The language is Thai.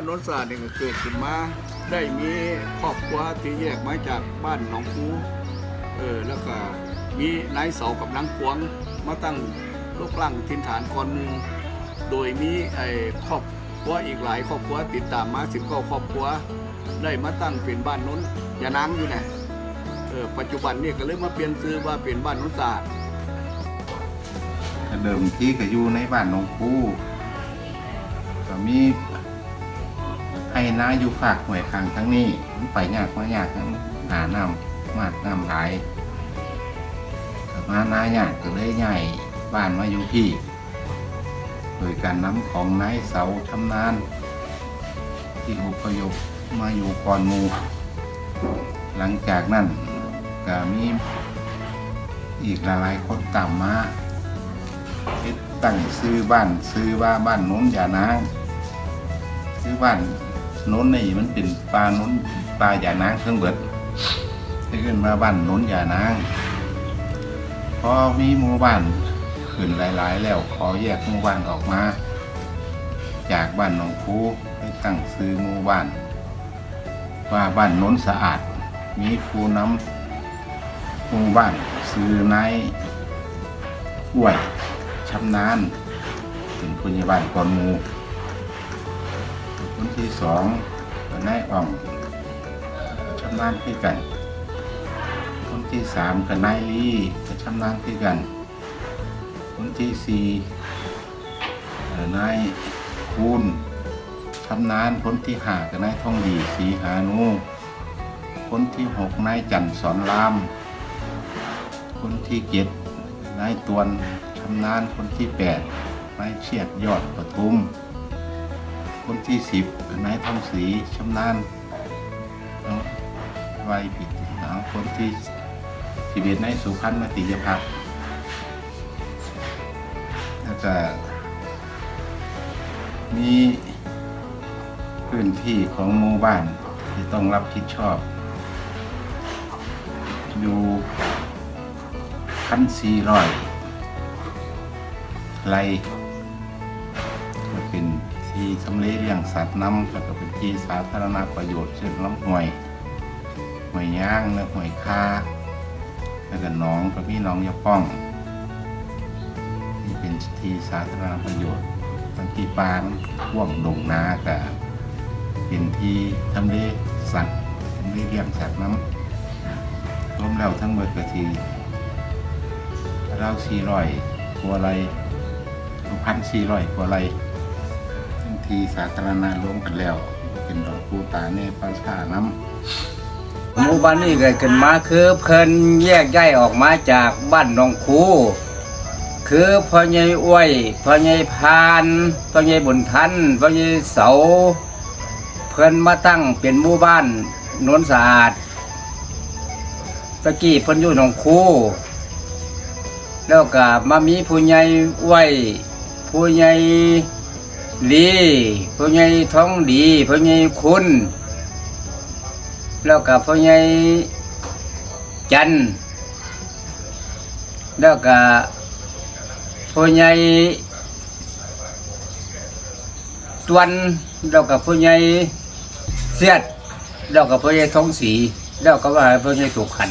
านโนนสาเนี่ยก็เกิดขึ้นมาได้มีครอบครัวที่แยกมาจากบ้านหนองคูเออแล้วก็มีนายเสากับนางขวงมาตั้งลูกหลังทินฐานกอนหมูโดยมีไอ้ครอบครัวอีกหลายครอบครัวติดตามมาสิบกว่าครอบครัวได้มาตั้งเป็นบ้านน้นยานางอยู่นะเออปัจจุบันนี่ก็เลยมาเปลี่ยนชื่อว่าเป็นบ้านน้นสาเดิมทีก็อยู่ในบ้านหนองคูก็มี ให้นาอยู่ฝากหวยทางทั้งนี้มันไปยากมายากทั้งหาน้ำมากน้ำหลายมานายากก็เลยใหญ่บ้านมาอยู่พี่ โดยการน้ำของนายเสาทำนาน ที่อพยพมาอยู่ก่อนมูหลังจากนั้นก็มีอีกหลายๆคนตามมาตั้งซื้อบ้านซื้อว่าบ้านโน้นอย่านางซื้อบ้าน โน้นนี่มันเป็นปลาโน้นปลาอย่านางเครื่องเบิดได้ขึ้นมาบ้านโน้นอย่านางพอมีหมู่บ้านขึ้นหลายๆ แล้วขอแยกหมู่บ้านออกมา จากบ้านหนองคูให้ตั้งซื้อหมู่บ้าน ว่าบ้านโน้นสะอาด มีผู้ำหมู่บ้านซื้อนายอ้วยชำนาญเป็นผู้ใหญ่บ้านก่อนมู คนที่สองก็นายอ่องชำนาญคือกัน คนที่สามก็นายลีก็ชำนาญคือกัน คนที่สี่เอ่อนายคูณชำนาญคนที่ห้าก็นายท่องดีสีหานูคนที่หกนายจันทร์สอนราม คนที่เจ็ดนายตวนชำนาญคนที่แปดนายเชียดยอดปทุม คนที่สิบนายทองศรีชำนาญเอาไว้ผิดเอาคนที่สิบเอ็ดนายสุพันธ์มติยพัฒน์แล้วก็มีพื้นที่ของหมู่บ้านที่ต้องรับผิดชอบ อยู่พันสี่ร้อยไรก็เป็น ที่สำเร็จเลี้ยงสัตว์น้ำแล้วก็เป็นที่สาธารณประโยชน์เช่นลำห้วยห้วยย่างและห้วยคาแล้วก็น้องก็มีหน้องยาป้องที่เป็นที่สาธารณประโยชน์ทั้งที่ปลามันว่วงดงนาก็เป็นที่ทำเลสัตว์ทำเลเลี้ยงสัตว์น้ำรวมแล้วทั้งหมดก็ที่เราสี่ร้อยกว่าไรพันสี่ร้อยกว่าไร ทั้งทีสาธารณะรวมกันแล้ว เป็นดอกปูตาเนปลาชาน้หมู่บ้านนี้เกิดขึ้นมาคือเพิ่นแยกย้ายออกมาจากบ้านหนองคูคือพ่อใหญ่อ้วยพ่อใหญ่พานพ่อใหญ่บุญทันพ่อใหญ่เสา เพิ่นมาตั้งเป็นหมู่บ้านโนนสะอาดตะกี้เพิ่นอยู่หนองคูแล้วก็มามีผู้ใหญ่อ้วยผู้ใหญ่ ลีผู้ใหญ่ท้องดีผู้ใหญ่คุณ แล้วก็พ่อใหญ่จันแล้วก็พ่อใหญ่ตวนแล้วก็พ่อใหญ่เสียดแล้วก็พ่อใหญ่ท้องศรีแล้วก็ว่าพ่อใหญ่ถูกขัน